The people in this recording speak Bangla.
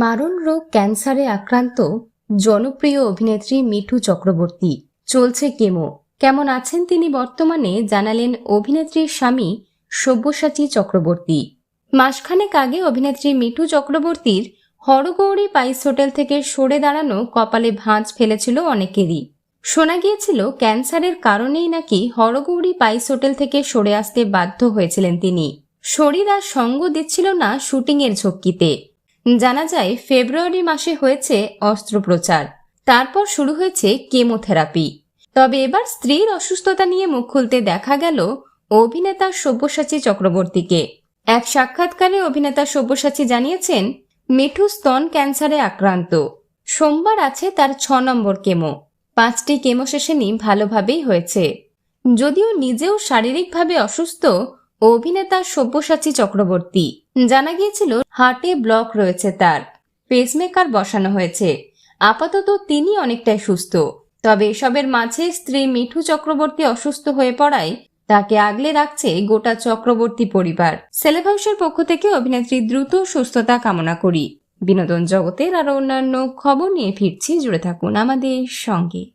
মারণ রোগ ক্যান্সারে আক্রান্ত জনপ্রিয় অভিনেত্রী মিঠু চক্রবর্তী। চলছে কেমো। কেমন আছেন তিনি বর্তমানে জানালেন অভিনেত্রীর স্বামী সব্যসাচী চক্রবর্তী। মাসখানেক আগে অভিনেত্রী মিঠু চক্রবর্তীর হরগৌরী পাইস হোটেল থেকে সরে দাঁড়ানো কপালে ভাঁজ ফেলেছিল অনেকেরই। শোনা গিয়েছিল ক্যান্সারের কারণেই নাকি হরগৌরী পাইস হোটেল থেকে সরে আসতে বাধ্য হয়েছিলেন তিনি। শরীর আর সঙ্গ দিচ্ছিল না শুটিংয়ের ঝক্কিতে। জানা যায়, ফেব্রুয়ারি মাসে হয়েছে অস্ত্রোপচার। তারপর শুরু হয়েছে কেমোথেরাপি। তবে এবার স্ত্রীর অসুস্থতা নিয়ে মুখ খুলতে দেখা গেল অভিনেতা সব্যসাচী চক্রবর্তীকে। এক সাক্ষাৎকারে অভিনেতা সব্যসাচী জানিয়েছেন মিঠু স্তন ক্যান্সারে আক্রান্ত। সোমবার আছে তার ছ নম্বর কেমো। পাঁচটি কেমো সেশনই ভালোভাবেই হয়েছে। যদিও নিজেও শারীরিকভাবে অসুস্থ অভিনেতা সব্যসাচী চক্রবর্তী। জানা গিয়েছিল হার্টে ব্লক রয়েছে তার। পেসমেকার বসানো হয়েছে। আপাতত তিনি অনেকটাই সুস্থ। তবে এসবের মাঝে স্ত্রী মিঠু চক্রবর্তী অসুস্থ হয়ে পড়ায় তাকে আগলে রাখছে গোটা চক্রবর্তী পরিবার। সেলেভাউসের পক্ষ থেকে অভিনেত্রী দ্রুত সুস্থতা কামনা করি। বিনোদন জগতের আরও অন্যান্য খবর নিয়ে ফিরছি। জুড়ে থাকুন আমাদের সঙ্গে।